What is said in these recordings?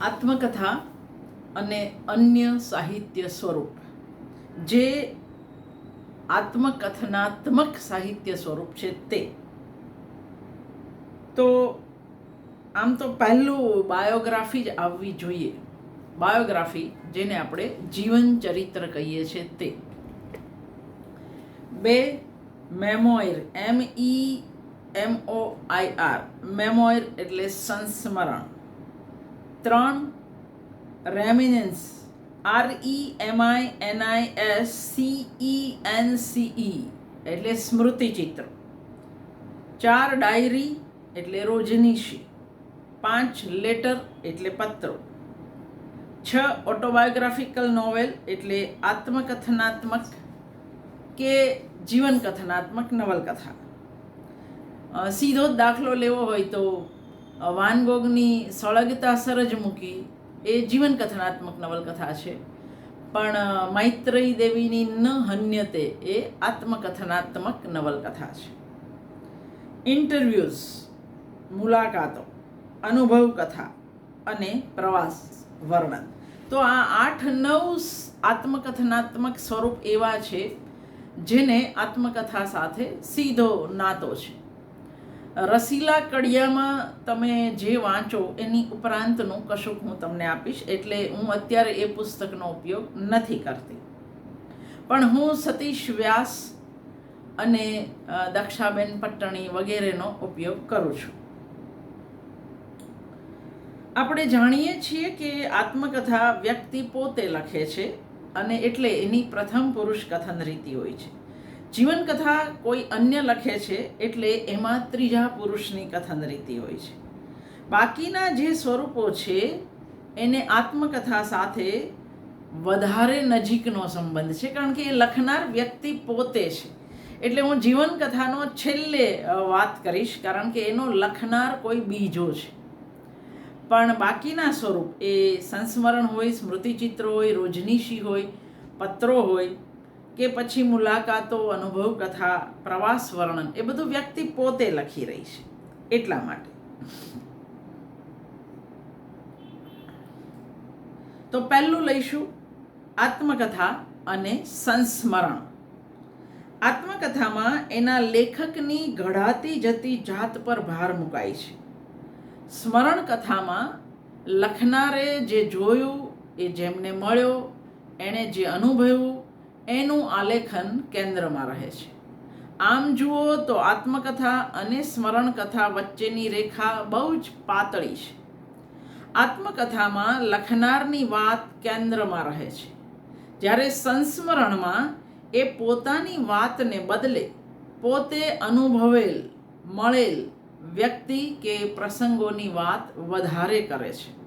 આત્મકથા અને અન્ય સાહિત્ય સ્વરૂપ. જે આત્મકથનાત્મક સાહિત્ય સ્વરૂપ છે તે. તો આમ તો પહેલું બાયોગ્રાફી જ આવવી જોઈએ. બાયોગ્રાફી જેને આપણે જીવન ચરિત્ર કહીએ છીએ તે. બે મેમોઇર એમ ઈ એમ ઓ આઈ આર મેમોઇર એટલે સંસ્મરણ. ત્રણ reminiscence. R E M I N I S C E N C E એટલે સ્મૃતિચિત્ર ચાર ડાયરી, એટલે રોજનીશી. પાંચ લેટર, એટલે પત્રો. છ ઓટોબાયોગ્રાફિકલ નોવેલ, એટલે આત્મકથનાત્મક કે જીવનકથનાત્મક નવલકથા. સીધો જ દાખલો લેવો હોય તો અ, વાન ગોગની સળગતા સરજ મૂકી એ જીવન કથનાત્મક નવલકથા છે. પણ મૈત્રી દેવીની ન હન્યતે એ આત્મકથનાત્મક નવલકથા છે. ઇન્ટરવ્યૂઝ મુલાકાતો અનુભવ કથા અને પ્રવાસ વર્ણન. તો આ આઠ નવ આત્મકથનાત્મક સ્વરૂપ એવા છે જેને આત્મકથા સાથે સીધો નાતો છે. રસીલા કડિયામાં તમે જે વાંચો, એની ઉપરાંતનું કશુંક હું તમને આપીશ. એટલે હું અત્યારે એ પુસ્તકનો ઉપયોગ નથી કરતી. પણ હું સતીશ વ્યાસ અને દક્ષાબેન પટ્ટણી વગેરેનો ઉપયોગ કરું છું. આપણે જાણીએ છીએ કે આત્મકથા વ્યક્તિ પોતે લખે છે અને એટલે એની પ્રથમ પુરુષ કથન રીતિ હોય છે. જીવનકથા કોઈ અન્ય લખે છે એટલે એમાં ત્રીજા પુરુષની કથન રીતિ હોય છે. બાકીના જે સ્વરૂપો છે, એને આત્મકથા સાથે વધારે નજીકનો સંબંધ છે, કારણ કે એ લખનાર વ્યક્તિ પોતે છે. એટલે હું જીવનકથાનો છેલ્લે વાત કરીશ, કારણ કે એનો લખનાર કોઈ બીજો છે. પણ બાકીના સ્વરૂપ, એ સંસ્મરણ હોય, સ્મૃતિચિત્ર હોય, રોજનીશી હોય, પત્રો હોય કે પછી મુલાકાતો, અનુભવ, કથા, પ્રવાસ, વર્ણન, એ બધું વ્યક્તિ પોતે લખી રહી છે. એટલા માટે. તો પહેલું લઈશું આત્મકથા અને સંસ્મરણ. આત્મકથામાં એના લેખકની ઘડાતી જતી જાત પર ભાર મુકાય છે. સ્મરણ કથામાં લખનારે જે જોયું, એ જેમને મળ્યો, એણે જે અનુભવ્યું એનું આલેખન કેન્દ્રમાં રહે છે. આમ જુઓ તો આત્મકથા અને સ્મરણ કથા વચ્ચેની રેખા બહુ જ પાતળી છે. આત્મકથામાં લખનારની વાત કેન્દ્રમાં રહે છે. જ્યારે સંસ્મરણમાં એ પોતાની વાતને બદલે પોતે અનુભવેલ, મળેલ વ્યક્તિ કે પ્રસંગોની વાત વધારે કરે છે.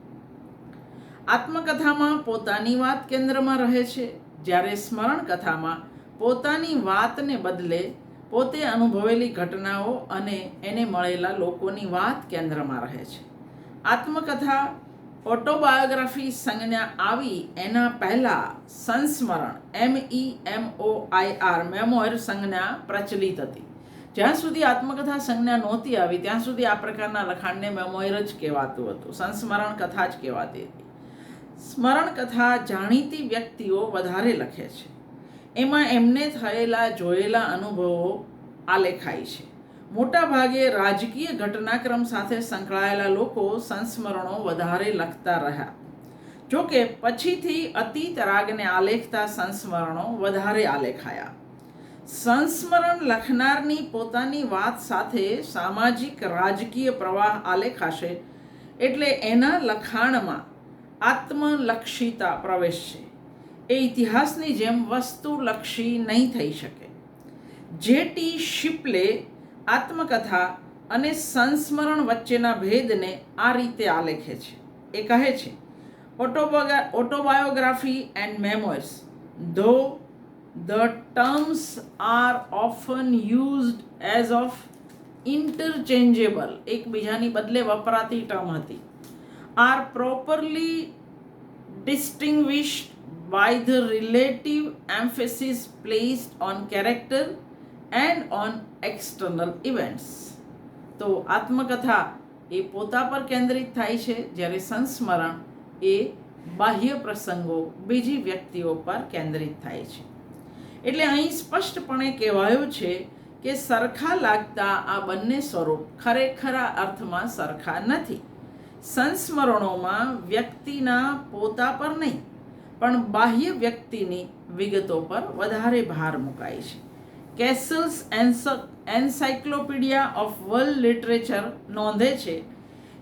આત્મકથામાં પોતાની વાત કેન્દ્રમાં રહે છે. જ્યારે સ્મરણ કથામાં પોતાની વાતને બદલે પોતે અનુભવેલી ઘટનાઓ અને એને મળેલા લોકોની વાત કેન્દ્રમાં રહે છે. આત્મકથા, ઓટોબાયોગ્રાફી સંજ્ઞા આવી એના પહેલાં સંસ્મરણ, એમ ઈ એમ ઓ આઈ આર મેમોર સંજ્ઞા પ્રચલિત હતી. જ્યાં સુધી આત્મકથા સંજ્ઞા નહોતી આવી, ત્યાં સુધી આ પ્રકારના લખાણને મેમોયર જ કહેવાતું હતું, સંસ્મરણ કથા જ કહેવાતી હતી. સ્મરણ કથા જાણીતી વ્યક્તિઓ વધારે લખે છે. એમાં એમને થયેલા જોયેલા અનુભવો આલેખાય છે. મોટાભાગે રાજકીય ઘટનાક્રમ સાથે સંકળાયેલા લોકો સંસ્મરણો વધારે લખતા રહ્યા. જોકે પછીથી અતીત રાગને આલેખતા સંસ્મરણો વધારે આલેખાયા. સંસ્મરણ લખનારની પોતાની વાત સાથે સામાજિક રાજકીય પ્રવાહ આલેખાશે એટલે એના લખાણમાં આત્મલક્ષિતા પ્રવેશશે. એ ઇતિહાસની જેમ વસ્તુલક્ષી નહીં થઈ શકે. જે ટી શિપલે આત્મકથા અને સંસ્મરણ વચ્ચેના ભેદને આ રીતે આલેખે છે. એ કહે છે, ઓટોબોગા, autobiography and memoirs though the terms are often used as if interchangeable એકબીજાની બદલે વપરાતી ટર્મ હતી. Are properly distinguished by the relative emphasis placed on character and on external events. તો આત્મકથા એ પોતા પર કેન્દ્રિત થાય છે જ્યારે સંસ્મરણ એ બાહ્ય પ્રસંગો બીજી વ્યક્તિઓ પર કેન્દ્રિત થાય છે. એટલે અહીં સ્પષ્ટપણે કહેવાયું છે કે સરખા લાગતા આ બંને સ્વરૂપ ખરેખરા અર્થમાં સરખા નથી. સંસ્મરણોમાં વ્યક્તિના પોતા પર નહીં, પણ બાહ્ય વ્યક્તિની વિગતો પર વધારે ભાર મુકાય છે Cassell's Encyclopaedia of World Literature નોંધે છે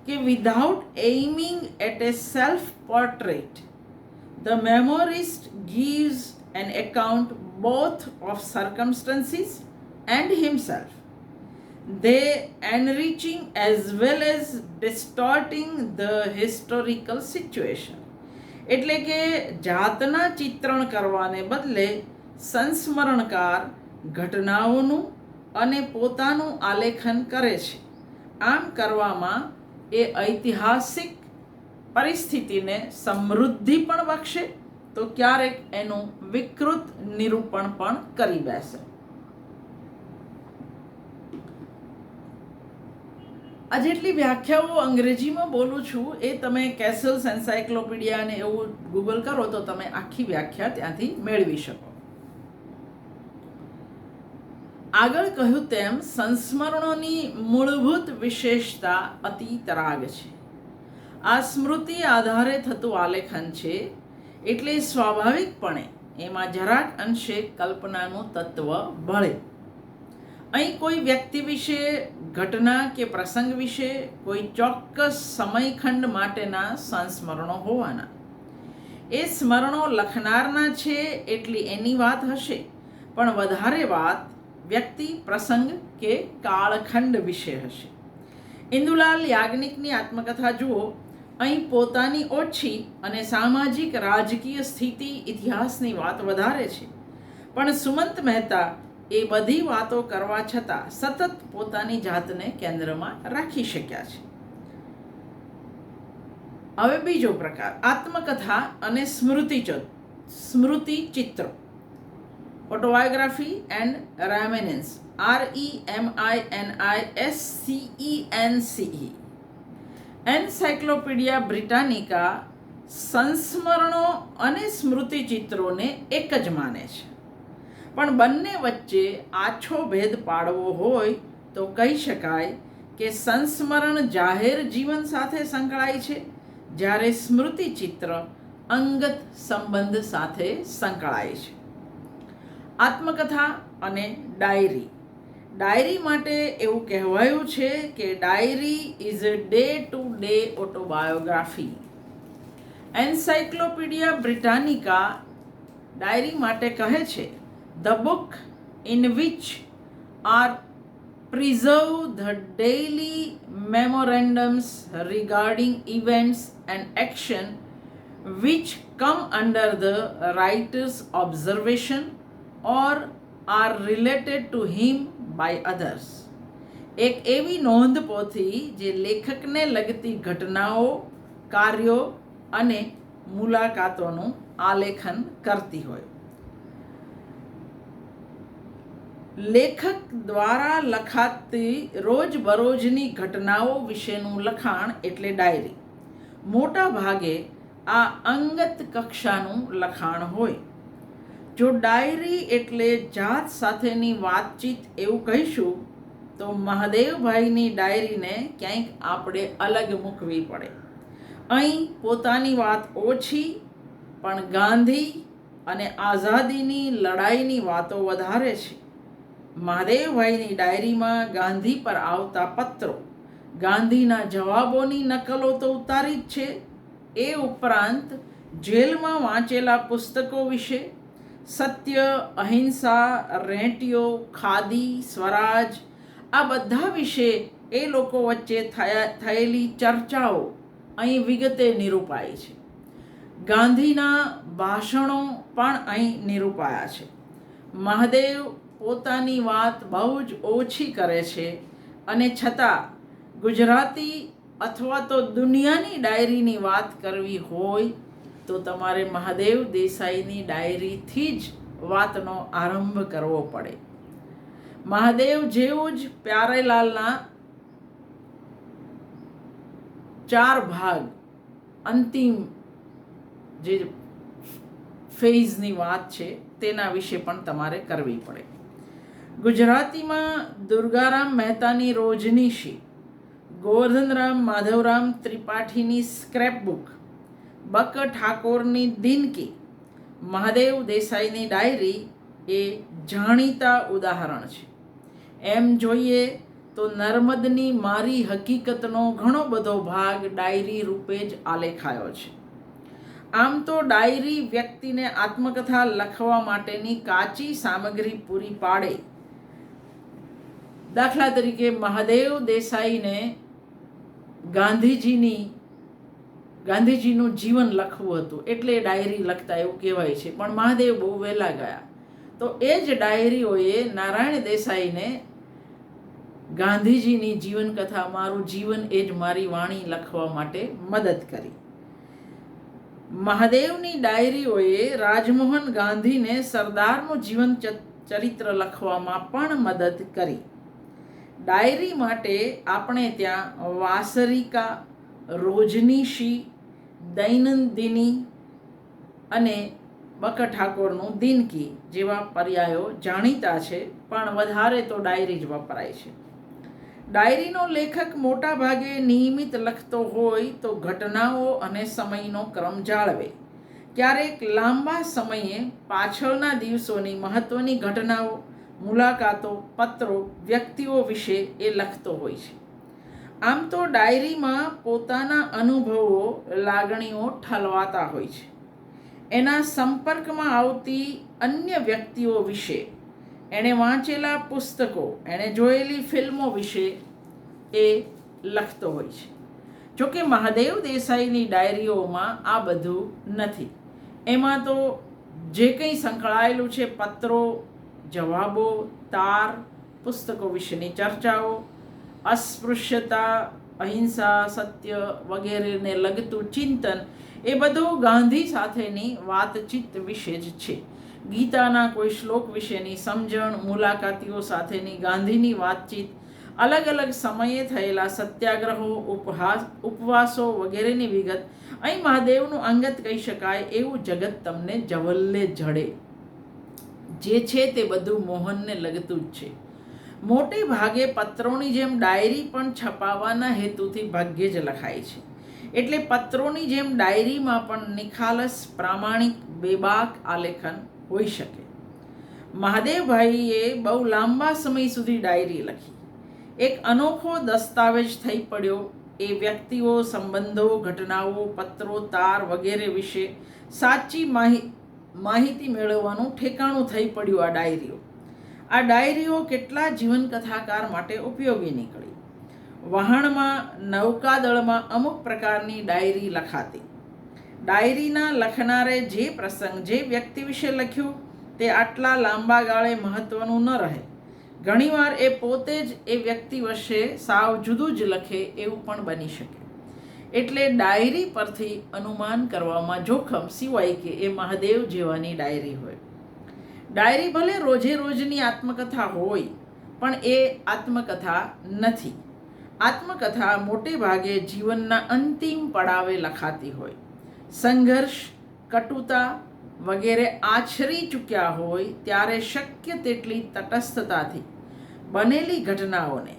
કે without aiming at a self portrait the memorist gives an account both of circumstances and himself. They enriching as well as distorting the historical situation. એટલે કે જાતના ચિત્રણ કરવાને બદલે સંસ્મરણકાર ઘટનાઓનું અને પોતાનું આલેખન કરે છે આમ કરવામાં એ ઐતિહાસિક પરિસ્થિતિને સમૃદ્ધિ પણ બક્ષે તો ક્યારેક એનું વિકૃત નિરૂપણ પણ કરી બેસે આ જેટલી વ્યાખ્યાઓ અંગ્રેજીમાં બોલું છું, એ તમે કેસલ્સ એન્સાયક્લોપીડિયા અને એવું ગૂગલ કરો તો તમે આખી વ્યાખ્યા ત્યાંથી મેળવી શકો. આગળ કહ્યું તેમ, સંસ્મરણોની મૂળભૂત વિશેષતા અતિતરાગ છે. આ સ્મૃતિ આધારે થતું આલેખન છે, એટલે સ્વાભાવિકપણે એમાં જરાક અંશે કલ્પનાનું તત્વ ભળે. અહીં કોઈ વ્યક્તિ વિશે, ઘટના કે પ્રસંગ વિશે કોઈ ચોક્કસ સમયખંડ માટેના સંસ્મરણો હોવાના. એ સ્મરણો લખનારના છે એટલી એની વાત હશે. પણ વધારે વાત વ્યક્તિ, પ્રસંગ કે કાળખંડ વિશે હશે. ઇન્દુલાલ યાજ્ઞિકની આત્મકથા જુઓ. અહીં પોતાની ઓછી અને સામાજિક રાજકીય સ્થિતિ ઇતિહાસની વાત વધારે છે. પણ સુમંત મહેતા એ બધી વાતો કરવા છતાં સતત પોતાની જાતને કેન્દ્રમાં રાખી શક્યા છે. હવે બીજો પ્રકાર, આત્મકથા અને સ્મૃતિ સ્મૃતિ ચિત્ર. Autobiography and reminiscence R E M I N I S C E N C E Encyclopaedia Britannica સંસ્મરણો અને સ્મૃતિચિત્રોને એક જ માને છે. પણ બંને વચ્ચે આછો ભેદ પાડવો હોય તો કહી શકાય કે સંસ્મરણ જાહેર જીવન સાથે સંકળાય છે, જ્યારે સ્મૃતિચિત્ર અંગત સંબંધ સાથે સંકળાય છે. આત્મકથા અને ડાયરી. ડાયરી માટે એવું કહેવાયું છે કે diary is a day to day autobiography. Encyclopaedia Britannica diary માટે કહે છે the book in which are preserved the daily memorandums regarding events and action which come under the writer's observation or are related to him by others એક એવી નોંધ પોથી જે લેખકને લગતી ઘટનાઓ કાર્યો અને મુલાકાતોનું આલેખન કરતી હોય લેખક દ્વારા લખાતી રોજબરોજની ઘટનાઓ વિશેનું લખાણ એટલે ડાયરી. મોટા ભાગે આ અંગત કક્ષાનું લખાણ હોય. જો ડાયરી એટલે જાત સાથેની વાતચીત એવું કહીશું, તો મહાદેવભાઈની ડાયરીને ક્યાંક આપણે અલગ મૂકવી પડે. અહીં પોતાની વાત ઓછી, પણ ગાંધી અને આઝાદીની લડાઈની વાતો વધારે છે. મહાદેવભાઈની ડાયરીમાં ગાંધી પર આવતા પત્રો, ગાંધીના જવાબોની નકલો તો ઉતારી જ છે. એ ઉપરાંત જેલમાં વાંચેલા પુસ્તકો વિશે, સત્ય, અહિંસા રેંટીઓ ખાદી, સ્વરાજ, આ બધા વિશે એ લોકો વચ્ચે થયા, થયેલી ચર્ચાઓ અહીં વિગતે નિરૂપાય છે. ગાંધીના ભાષણો પણ અહીં નિરૂપાયા છે. મહાદેવ પોતાની વાત બહુ જ ઓછી કરે છે. અને છતાં, ગુજરાતી અથવા તો દુનિયાની ડાયરીની વાત કરવી હોય, તો તમારે મહાદેવ દેસાઈની ડાયરીથી જ વાતનો આરંભ કરવો પડે. મહાદેવ જેવું જ પ્યારેલાલના ચાર ભાગ, અંતિમ જે ફેઝની વાત છે, તેના વિશે પણ તમારે કરવી પડે. ગુજરાતીમાં દુર્ગારામ મહેતાની રોજનીશી ગોવર્ધનરામ માધવરામ ત્રિપાઠીની સ્ક્રેપબુક. બક ઠાકોરની દિનકી. મહાદેવ દેસાઈની ડાયરી એ જાણીતા ઉદાહરણ છે. એમ જોઈએ તો નર્મદની મારી હકીકતનો ઘણો બધો ભાગ ડાયરી રૂપે જ આલેખાયો છે. આમ તો ડાયરી વ્યક્તિને આત્મકથા લખવા માટેની કાચી સામગ્રી પૂરી પાડે દાખલા તરીકે મહાદેવ દેસાઈને ગાંધીજીની ગાંધીજીનું જીવન લખવું હતું. એટલે ડાયરી લખતા એવું કહેવાય છે. પણ મહાદેવ બહુ વહેલા ગયા. તો એ જ ડાયરીઓએ નારાયણ દેસાઈને ગાંધીજીની જીવનકથા, મારું જીવન એ જ મારી વાણી લખવા માટે મદદ કરી. મહાદેવની ડાયરીઓએ રાજમોહન ગાંધીને સરદારનું જીવન ચરિત્ર લખવામાં પણ મદદ કરી. ડાયરી માટે આપણે ત્યાં વાસરિકા, રોજનીશી, દૈનંદિની અને બક ઠાકોરનું દિનકી જેવા પર્યાયો જાણીતા છે, પણ વધારે તો ડાયરી જ વપરાય છે. ડાયરીનો લેખક મોટા ભાગે નિયમિત લખતો હોય તો ઘટનાઓ અને સમયનો ક્રમ જાળવે. ક્યારેક લાંબા સમયે પાછળના દિવસોની મહત્ત્વની ઘટનાઓ મુલાકાતો, પત્રો, વ્યક્તિઓ વિશે એ લખતો હોય છે. આમ તો ડાયરીમાં પોતાના અનુભવો, લાગણીઓ ઠલવાતા હોય છે. એના સંપર્કમાં આવતી અન્ય વ્યક્તિઓ વિશે, એણે વાંચેલા પુસ્તકો, એણે જોયેલી ફિલ્મો વિશે એ લખતો હોય છે. જોકે મહાદેવ દેસાઈની ડાયરીઓમાં આ બધું નથી. એમાં તો જે કંઈ સંકળાયેલું છે, પત્રો જવાબો, તાર, પુસ્તકો વિશેની ચર્ચાઓ, અસ્પૃશ્યતા, અહિંસા, સત્ય વગેરેને લગતું ચિંતન, એ બધું ગાંધી સાથેની વાતચીત વિશે જ છે. ગીતાના કોઈ શ્લોક વિશેની સમજણ, મુલાકાતીઓ સાથેની ગાંધીની વાતચીત, અલગ અલગ સમયે થયેલા સત્યાગ્રહો, ઉપહાસ, ઉપવાસો વગેરેની વિગત, અહીં મહાદેવનું અંગત કહી શકાય એવું જગત તમને જવલ્લે જડે. જે છે તે બધું મોહનને લગતું જ છે. મોટે ભાગે પત્રોની જેમ ડાયરી પણ છપાવવાના હેતુથી ભાગ્યે જ લખાય છે. એટલે પત્રોની જેમ ડાયરીમાં પણ નિખાલસ, પ્રામાણિક, બેબાક આલેખન હોઈ શકે. મહાદેવભાઈએ બહુ લાંબા સમય સુધી ડાયરી લખી. એક અનોખો દસ્તાવેજ થઈ પડ્યો. એ વ્યક્તિઓ, સંબંધો, ઘટનાઓ, પત્રો, તાર વગેરે વિશે સાચી માહિતી મેળવવાનું ઠેકાણું થઈ પડ્યું આ ડાયરીઓ. આ ડાયરીઓ કેટલા જીવનકથાકાર માટે ઉપયોગી નીકળી. વહાણમાં, નૌકાદળમાં અમુક પ્રકારની ડાયરી લખાતી. ડાયરીના લખનારે જે પ્રસંગ, જે વ્યક્તિ વિશે લખ્યું, તે આટલા લાંબા ગાળે મહત્વનું ન રહે. ઘણીવાર એ પોતે જ એ વ્યક્તિ વિશે સાવ જુદું જ લખે એવું પણ બની શકે. એટલે ડાયરી પરથી અનુમાન કરવામાં જોખમ સિવાય કે એ મહાદેવ જેવાની ડાયરી હોય. ડાયરી ભલે રોજે રોજની આત્મકથા હોય, પણ એ આત્મકથા નથી. આત્મકથા મોટે ભાગે જીવનના અંતિમ પડાવે લખાતી હોય. સંઘર્ષ, કટુતા વગેરે આછરી ચૂક્યા હોય, ત્યારે શક્ય તેટલી તટસ્થતાથી બનેલી ઘટનાઓને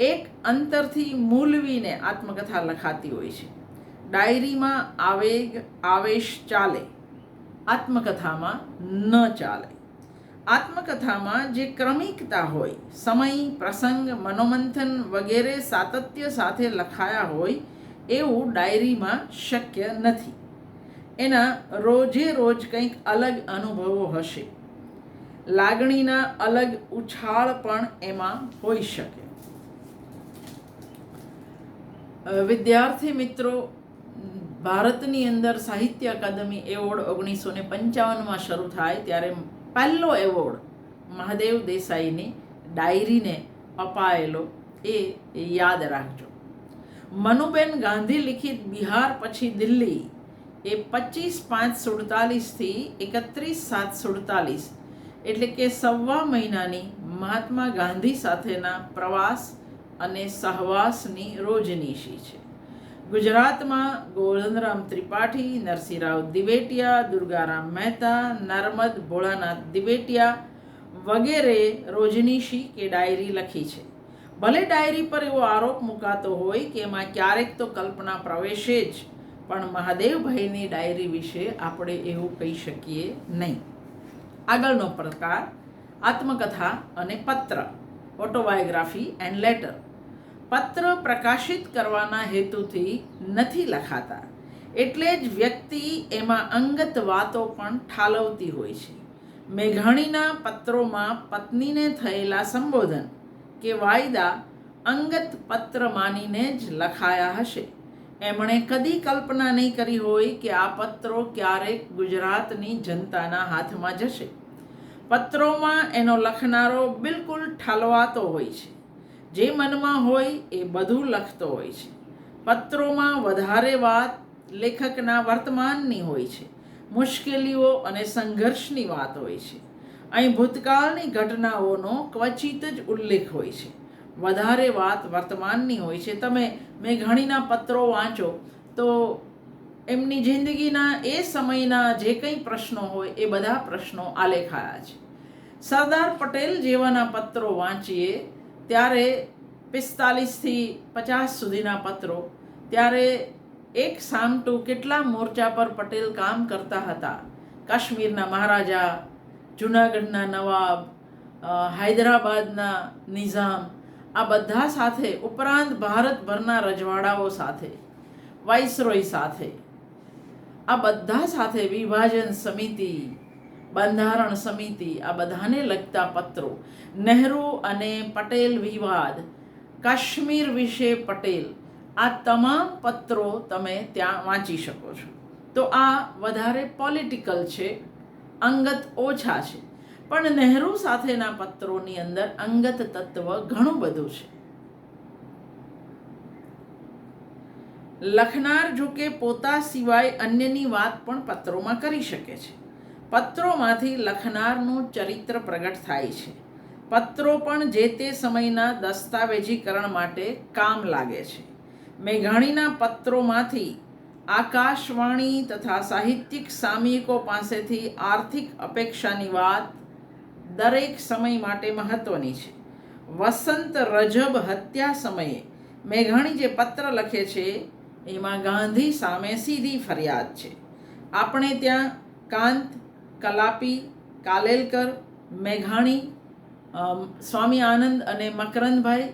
એક અંતરથી મૂલવીને આત્મકથા લખાતી હોય છે. ડાયરીમાં આવેગ, આવેશ ચાલે, આત્મકથામાં ન ચાલે. આત્મકથામાં જે ક્રમિકતા હોય, સમય, પ્રસંગ, મનોમંથન વગેરે સાતત્ય સાથે લખાયા હોય, એવું ડાયરીમાં શક્ય નથી. એના રોજે રોજ કંઈક અલગ અનુભવો હશે. લાગણીના અલગ ઉછાળ પણ એમાં હોઈ શકે. વિદ્યાર્થી મિત્રો, ભારતની અંદર સાહિત્ય અકાદમી એવોર્ડ ઓગણીસો ને પંચાવનમાં શરૂ થાય ત્યારે પહેલો એવોર્ડ મહાદેવ દેસાઈની ડાયરીને અપાયેલો એ યાદ રાખજો. મનુબેન ગાંધી લિખિત બિહાર પછી દિલ્હી એ પચીસ પાંચ સુડતાલીસથી એકત્રીસ સાત સુડતાલીસ એટલે કે સવા મહિનાની મહાત્મા ગાંધી સાથેના પ્રવાસ અને સહવાસની રોજનીશી છે. ગુજરાતમાં ગોવિંદરામ ત્રિપાઠી, નરસિંહરાવ દિવેટિયા, દુર્ગારામ મહેતા, નર્મદ ભોળાનાથ દિવેટિયા વગેરે રોજનીશી કે ડાયરી લખી છે. ભલે ડાયરી પર એવો આરોપ મુકાતો હોય કે એમાં ક્યારેક તો કલ્પના પ્રવેશે જ, પણ મહાદેવભાઈની ડાયરી વિશે આપણે એવું કહી શકીએ નહીં. આગળનો પ્રકાર, આત્મકથા અને પત્ર. Autobiography and letter. પત્ર પ્રકાશિત કરવાના હેતુથી નથી લખાતા. એટલે જ વ્યક્તિ એમાં અંગત વાતો પણ ઠાલવતી હોય છે. મેઘાણીના પત્રોમાં પત્નીને થયેલા સંબોધન કે વાયદા અંગત પત્ર માનીને જ લખાયા હશે. એમણે કદી કલ્પના નહીં કરી હોય કે આ પત્રો ક્યારેક ગુજરાતની જનતાના હાથમાં જશે. પત્રોમાં એનો લખનારો બિલકુલ ઠાલવાતો હોય છે. જે મનમાં હોય એ બધું લખતો હોય છે. પત્રોમાં વધારે વાત લેખકના વર્તમાનની હોય છે. મુશ્કેલીઓ અને સંઘર્ષની વાત હોય છે. અહીં ભૂતકાળની ઘટનાઓનો ક્વચિત જ ઉલ્લેખ હોય છે. વધારે વાત વર્તમાનની હોય છે. તમે મેઘાણીના પત્રો વાંચો તો એમની જિંદગીના એ સમયના જે કંઈ પ્રશ્નો હોય એ બધા પ્રશ્નો આલેખાયા છે. સરદાર પટેલ જેવાના પત્રો વાંચીએ ત્યારે પિસ્તાલીસથી પચાસ સુધીના પત્રો, ત્યારે એક સામટું કેટલા મોરચા પર પટેલ કામ કરતા હતા? કાશ્મીરના મહારાજા, જૂનાગઢના નવાબ હૈદરાબાદના નિઝામ, આ બધા સાથે ઉપરાંત ભારતભરના રજવાડાઓ સાથે, વાઇસરોય સાથે. આ બધા સાથે વિભાજન સમિતિ, બંધારણ સમિતિ, આ બધાને લગતા પત્રો. નહેરુ અને પટેલ વિવાદ. કાશ્મીર વિશે પટેલ. આ તમામ પત્રો તમે ત્યાં વાંચી શકો છો. તો આ વધારે પોલિટિકલ છે, અંગત ઓછા છે. પણ નહેરુ સાથેના પત્રોની અંદર અંગત તત્વ ઘણું બધું છે. લખનાર જો કે પોતા સિવાય અન્યની વાત પણ પત્રોમાં કરી શકે છે. પત્રોમાંથી લખનારનું ચરિત્ર પ્રગટ થાય છે. પત્રો પણ જે તે સમયના દસ્તાવેજીકરણ માટે કામ લાગે છે. મેઘાણીના પત્રોમાંથી આકાશવાણી તથા સાહિત્યિક સામયિકો પાસેથી આર્થિક અપેક્ષાની વાત દરેક સમય માટે મહત્વની છે. વસંત રજબ હત્યા સમયે મેઘાણી જે પત્ર લખે છે એમાં ગાંધી સામે સીધી ફરિયાદ છે. આપણે ત્યાં કાંત, કલાપી, કાલેલકર, મેઘાણી સ્વામી આનંદ અને મકરંદભાઈ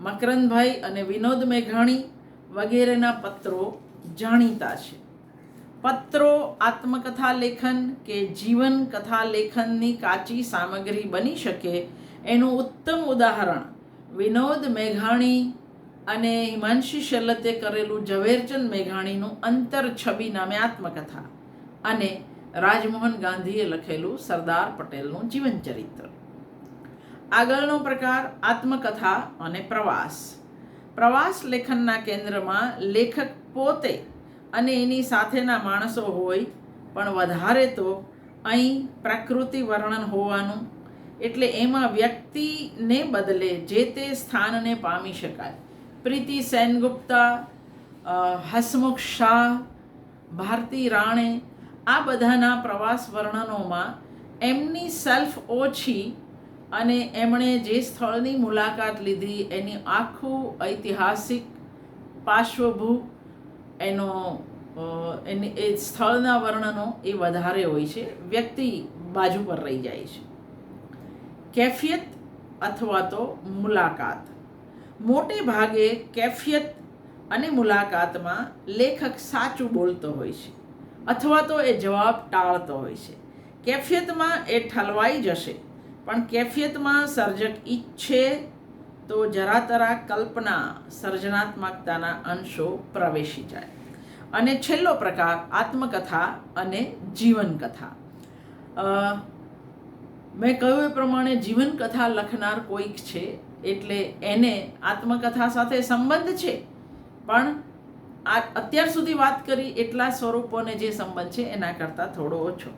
મકરંદભાઈ અને વિનોદ મેઘાણી વગેરેના પત્રો જાણીતા છે. પત્રો, આત્મકથા લેખન કે જીવન કથા લેખનની કાચી સામગ્રી બની શકે એનું ઉત્તમ ઉદાહરણ વિનોદ મેઘાણી અને હિમાંશી શેલતે કરેલું ઝવેરચંદ મેઘાણીનું અંતર છબી નામે આત્મકથા અને રાજમોહન ગાંધીએ લખેલું સરદાર પટેલનું જીવનચરિત્ર આગળનો પ્રકાર, આત્મકથા અને પ્રવાસ. પ્રવાસ લેખનના કેન્દ્રમાં લેખક પોતે અને એની સાથેના માણસો હોય, પણ વધારે તો અહીં પ્રકૃતિ વર્ણન હોવાનું, એટલે એમાં વ્યક્તિને બદલે જે તે સ્થાનને પામી શકાય. પ્રીતિ સેનગુપ્તા હસમુખ શાહ, ભારતી રાણે આ બધાના પ્રવાસ વર્ણનોમાં એમની સેલ્ફ ઓછી અને એમણે જે સ્થળની મુલાકાત લીધી એની આખું ઐતિહાસિક પાર્શ્વભૂ એનો એની, એ સ્થળના વર્ણનો એ વધારે હોય છે, વ્યક્તિ બાજુ પર રહી જાય છે. કેફિયત અથવા તો મુલાકાત. મોટે ભાગે કેફિયત અને મુલાકાતમાં લેખક સાચું બોલતો હોય છે, અથવા તો એ જવાબ ટાળતો હોય છે. કેફિયતમાં એ ઠલવાઈ જશે, પણ કેફિયતમાં સર્જક ઈચ્છે તો જરા તરા કલ્પના સર્જનાત્મકતાના અંશો પ્રવેશી જાય. અને છેલ્લો પ્રકાર આત્મકથા અને જીવનકથા. મેં કહ્યું એ પ્રમાણે જીવનકથા લખનાર કોઈક છે એટલે એને આત્મકથા સાથે સંબંધ છે. પણ આ અત્યાર સુધી વાત કરી એટલા સ્વરૂપોને જે સંબંધ છે એના કરતાં થોડો ઓછો.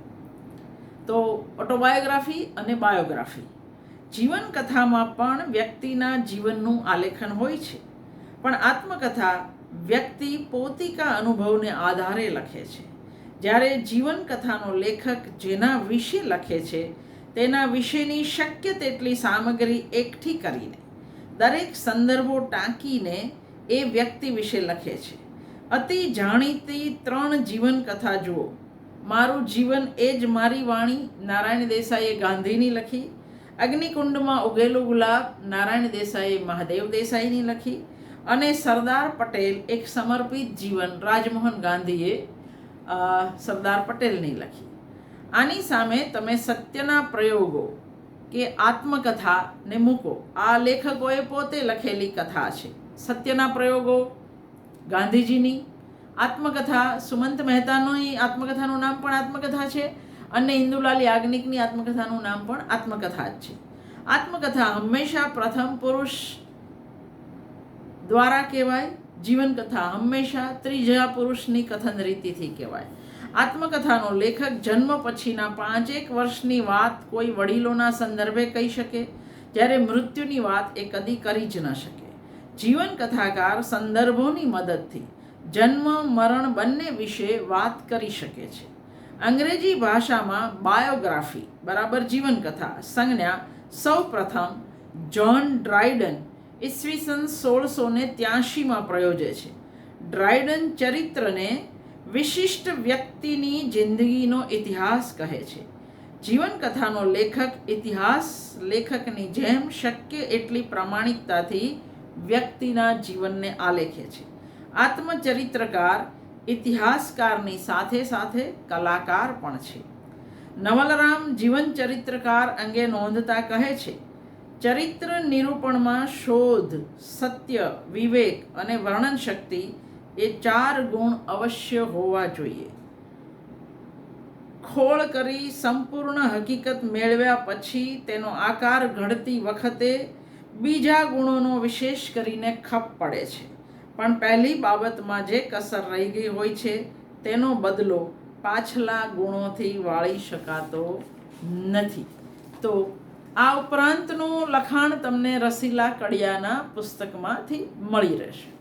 તો ઓટોબાયોગ્રાફી અને બાયોગ્રાફી. જીવનકથામાં પણ વ્યક્તિના જીવનનું આલેખન હોય છે. પણ આત્મકથા વ્યક્તિ પોતિકા અનુભવને આધારે લખે છે. જ્યારે જીવન કથાનો લેખક જેના વિશે લખે છે તેના વિશેની શક્ય તેટલી સામગ્રી એકઠી કરીને, દરેક સંદર્ભો ટાંકીને એ વ્યક્તિ વિશે લખે છે. અતિ જાણીતી ત્રણ જીવન કથા જુઓ. મારું જીવન એ જ મારી વાણી, નારાયણ દેસાઈએ ગાંધીની લખી. અગ્નિકુંડમાં ઉગેલું ગુલાબ, નારાયણ દેસાઈએ મહાદેવ દેસાઈની લખી. અને સરદાર પટેલ એક સમર્પિત જીવન, રાજમોહન ગાંધીએ સરદાર પટેલની લખી. આની સામે તમે સત્યના પ્રયોગો કે આત્મકથાને મૂકો. આ લેખકોએ પોતે લખેલી કથા છે. સત્યના પ્રયોગો, ગાંધીજીની આત્મકથા, સુમંત મહેતાની આત્મકથાનું નામ પણ આત્મકથા છે અને ઇન્દુલાલ યાજ્ઞિકની આત્મકથાનું નામ પણ આત્મકથા જ છે. આત્મકથા હંમેશા પ્રથમ પુરુષ દ્વારા કહેવાય, જીવનકથા હંમેશા ત્રીજા પુરુષની કથન રીતિથી કહેવાય. આત્મકથાનો લેખક જન્મ પછીના પાંચેક વર્ષની વાત કોઈ વડીલોના સંદર્ભે કહી શકે? જ્યારે મૃત્યુની વાત એ કદી કરી જ ન શકે. જીવન કથાકાર સંદર્ભોની મદદથી જન્મ, મરણ બંને વિશે વાત કરી શકે છે. અંગ્રેજી ભાષામાં બાયોગ્રાફી, બરાબર જીવનકથા સંજ્ઞા સૌ પ્રથમ જ્હોન ડ્રાઇડન ઈસવીસન સોળસો ને ત્યાસીમાં પ્રયોજે છે. ડ્રાઇડન ચરિત્રને વિશિષ્ટ વ્યક્તિની જિંદગીનો ઇતિહાસ કહે છે. જીવનકથાનો લેખક, ઇતિહાસ લેખકની જેમ શક્ય એટલી પ્રામાણિકતાથી વ્યક્તિના જીવનને આલેખે છે. આત્મચરિત્રકાર, ઇતિહાસકારની સાથે સાથે કલાકાર પણ છે. નવલરામ જીવન ચરિત્રકાર અંગે નોંધતા કહે છે, ચરિત્ર નિરૂપણમાં શોધ, સત્ય, વિવેક અને વર્ણન શક્તિ એ ચાર ગુણ અવશ્ય હોવા જોઈએ. ખોળ કરી સંપૂર્ણ હકીકત મેળવ્યા પછી તેનો આકાર ઘડતી વખતે બીજા ગુણોનો વિશેષ કરીને ખપ પડે છે. પણ પહેલી બાબતમાં જે કસર રહી ગઈ હોય છે, તેનો બદલો પાછલા ગુણોથી વાળી શકાતો નથી. તો આ ઉપરાંતનું લખાણ તમને રસીલા કડિયાના પુસ્તકમાંથી મળી રહેશે.